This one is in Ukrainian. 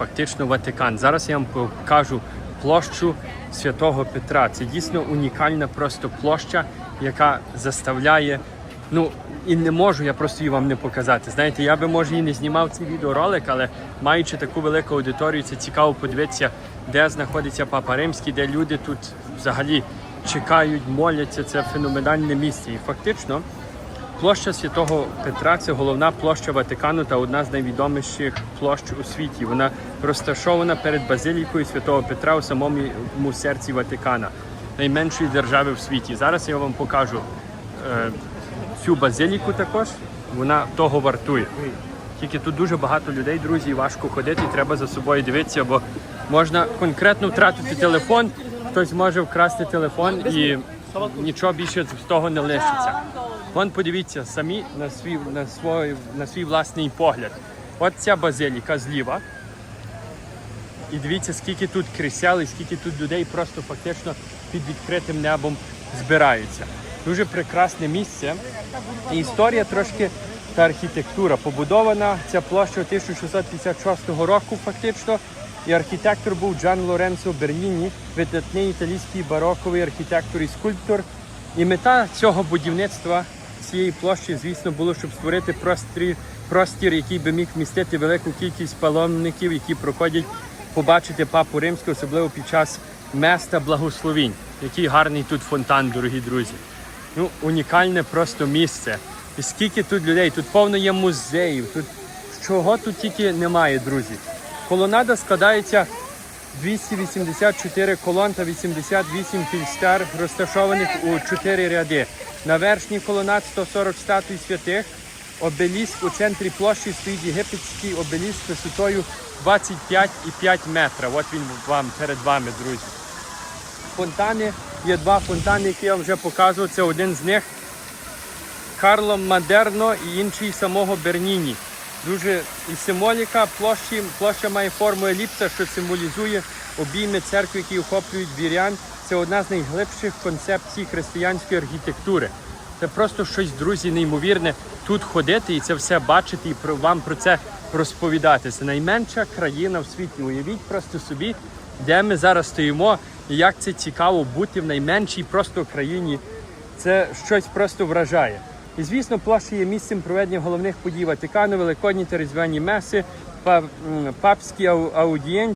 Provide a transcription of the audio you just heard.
Фактично Ватикан. Зараз я вам покажу площу Святого Петра. Це дійсно унікальна просто площа, яка заставляє. Ну і не можу я просто її вам не показати. Знаєте, я би може і не знімав цей відеоролик, але маючи таку велику аудиторію, це цікаво подивитися, де знаходиться Папа Римський, де люди тут взагалі чекають, моляться. Це феноменальне місце. І фактично. Площа Святого Петра це головна площа Ватикану та одна з найвідоміших площ у світі. Вона розташована перед базилікою Святого Петра у самому серці Ватикана, найменшої держави в світі. Зараз я вам покажу е, цю базиліку також. Вона того вартує. Тільки тут дуже багато людей, друзі, важко ходити, треба за собою дивитися, бо можна конкретно втратити телефон, хтось може вкрасти телефон і нічого більше з того не лишиться. Вон подивіться самі на свій, на, свій, на свій власний погляд. От ця базиліка зліва. І дивіться, скільки тут крісял і скільки тут людей просто фактично під відкритим небом збираються. Дуже прекрасне місце. І історія трошки та архітектура. Побудована ця площа 1656 року, фактично. І архітектор був Джан Лоренцо Берніні, видатний італійський бароковий архітектор і скульптор. І мета цього будівництва цієї площі, звісно, було, щоб створити простір, простір, який би міг вмістити велику кількість паломників, які проходять побачити папу римського, особливо під час места благословінь. Який гарний тут фонтан, дорогі друзі. Ну, унікальне просто місце. І скільки тут людей, тут повно є музеїв, тут чого тут тільки немає, друзі. Колонада складається 284 колон та 88 пільстер, розташованих у 4 ряди. На верхній колонад 140 статуй святих. Обеліск у центрі площі стоїть єгипетський обеліск висотою 25,5 метра. От він вам перед вами, друзі. Фонтани є два фонтани, які я вже показував. Це один з них Карло Мадерно і інший самого Берніні. Дуже і символіка площі. Площа має форму еліпса, що символізує обійми церкви, які охоплюють вірян. Це одна з найглибших концепцій християнської архітектури. Це просто щось, друзі, неймовірне тут ходити і це все бачити, і про вам про це розповідати. Це найменша країна в світі. Уявіть просто собі, де ми зараз стоїмо, і як це цікаво бути в найменшій просто країні. Це щось просто вражає. І звісно, площа є місцем проведення головних подій Ватикану, великодні та різдвяні меси, папські ау- аудієнції.